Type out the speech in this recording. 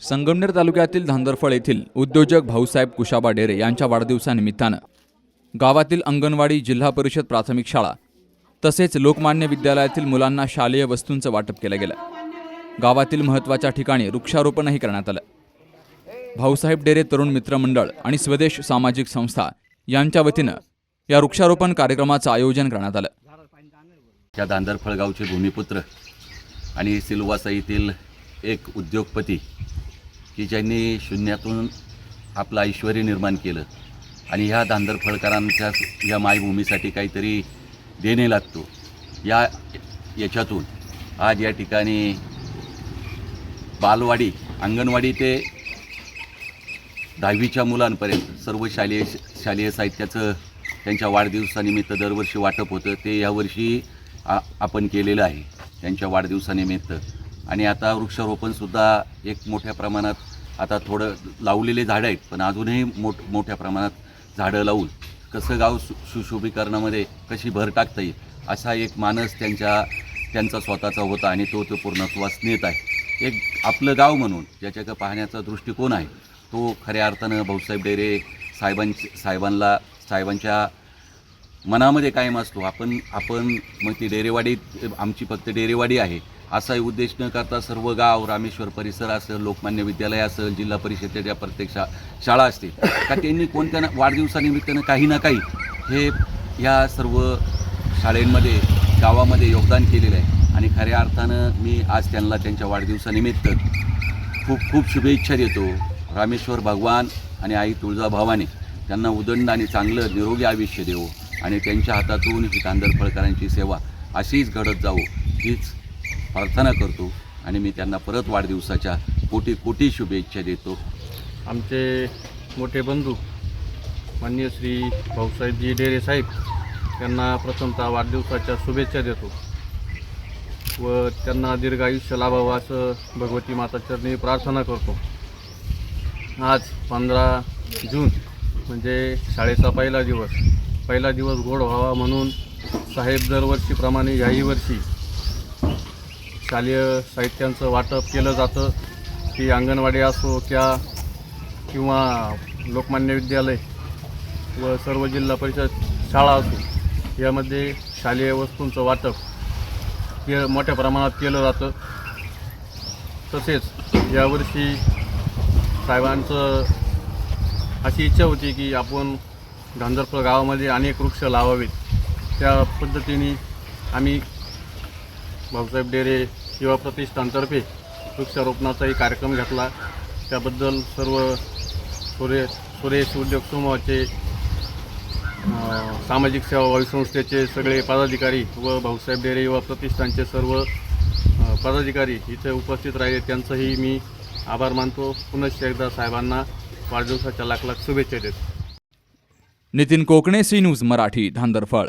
संगमनेर तालुक्यातील धांदरफळ येथील उद्योजक भाऊसाहेब कुशाबा डेरे यांच्या वाढदिवसानिमित्तानं गावातील अंगणवाडी जिल्हा परिषद प्राथमिक शाळा तसेच लोकमान्य विद्यालयातील मुलांना शालेय वस्तूंचं वाटप केलं गेलं. गावातील महत्त्वाच्या ठिकाणी वृक्षारोपणही करण्यात आलं. भाऊसाहेब डेरे तरुण मित्र मंडळ आणि स्वदेश सामाजिक संस्था यांच्या वतीनं या वृक्षारोपण कार्यक्रमाचं आयोजन करण्यात आलं. त्या दांदरफळ गावचे भूमिपुत्र आणि सिलवासा येथील एक उद्योगपती की ज्यांनी शून्यातून आपलं ऐश्वर निर्माण केलं. आणि ह्या दांदरफळकरांच्या या मायभूमीसाठी काहीतरी देणे लागतो. या याच्यातून आज या ठिकाणी बालवाडी अंगणवाडी ते दहावीच्या मुलांपर्यंत सर्व शालेय शालेय साहित्याचं त्यांच्या वाढदिवसानिमित्त दरवर्षी वाटप होतं. ते यावर्षी आ आपण केलेलं आहे. त्यांच्या वाढदिवसानिमित्त. आणि आता वृक्षारोपणसुद्धा एक मोठ्या प्रमाणात आता थोडं लावलेले झाडं आहेत पण अजूनही मोठ मोठ्या प्रमाणात झाडं लावून कसं गाव सु सुशोभीकरणामध्ये कशी भर टाकता येईल असा एक मानस त्यांच्या त्यांचा स्वतःचा होता आणि तो तो पूर्णत्वास नेत आहे. एक आपलं गाव म्हणून ज्याच्याकडं पाहण्याचा दृष्टिकोन आहे तो खऱ्या अर्थानं भाऊसाहेब डेरे साहेबांचे साहेबांना साहेबांच्या मनामध्ये कायम असतो. आपण आपण मग ती डेरेवाडी आमची फक्त डेरेवाडी आहे. असाही उद्देश न करता सर्व गाव रामेश्वर परिसर असेल लोकमान्य विद्यालय असेल जिल्हा परिषदेच्या प्रत्येक शा शाळा असतील का त्यांनी कोणत्या ना वाढदिवसानिमित्तानं काही ना काही हे ह्या सर्व शाळेंमध्ये गावामध्ये योगदान केलेलं आहे. आणि खऱ्या अर्थानं मी आज त्यांना त्यांच्या वाढदिवसानिमित्त खूप खूप शुभेच्छा देतो. रामेश्वर भगवान आणि आई तुळजाभावाने त्यांना उदंड आणि चांगलं निरोगी आयुष्य देवो आणि त्यांच्या हातातून ही तांदरफळकरांची सेवा अशीच घडत जावो हीच प्रार्थना करतो आणि मी त्यांना परत वाढदिवसाच्या कोटी कोटी शुभेच्छा देतो. आमचे मोठे बंधू माननीय श्री भाऊसाहेबजी डेरे साहेब यांना प्रथमतः वाढदिवसाच्या शुभेच्छा देतो व त्यांना दीर्घ आयुष्य लाभावं असं भगवती माता चरणी प्रार्थना करतो. आज पंधरा जून म्हणजे शाळेचा पहिला दिवस. पहिला दिवस गोड व्हावा म्हणून साहेब दरवर्षीप्रमाणे याही वर्षी शालेय साहित्यांचं वाटप केलं जातं. ती अंगणवाडी असो त्या किंवा लोकमान्य विद्यालय व सर्व जिल्हा परिषद शाळा असो यामध्ये शालेय वस्तूंचं वाटप हे मोठ्या प्रमाणात केलं जातं. तसेच यावर्षी साहेबांचं अशी इच्छा होती की आपण गांधरपूर गावामध्ये अनेक वृक्ष लावावेत. त्या पद्धतीने आम्ही भाऊसाहेब डेरे युवा प्रतिष्ठानतर्फे वृक्षारोपणाचाही कार्यक्रम घेतला. त्याबद्दल सर्व सुरेश सुरेश उद्योग समूहाचे सामाजिक सेवा वायू संस्थेचे सगळे पदाधिकारी व भाऊसाहेब डेरे युवा प्रतिष्ठानचे सर्व पदाधिकारी इथे उपस्थित राहिले. त्यांचंही मी आभार मानतो. पुनश्च एकदा साहेबांना वाढदिवसाच्या लाख लाख शुभेच्छा देतो. Nitin Kokane C news Marathi Dhandarphal.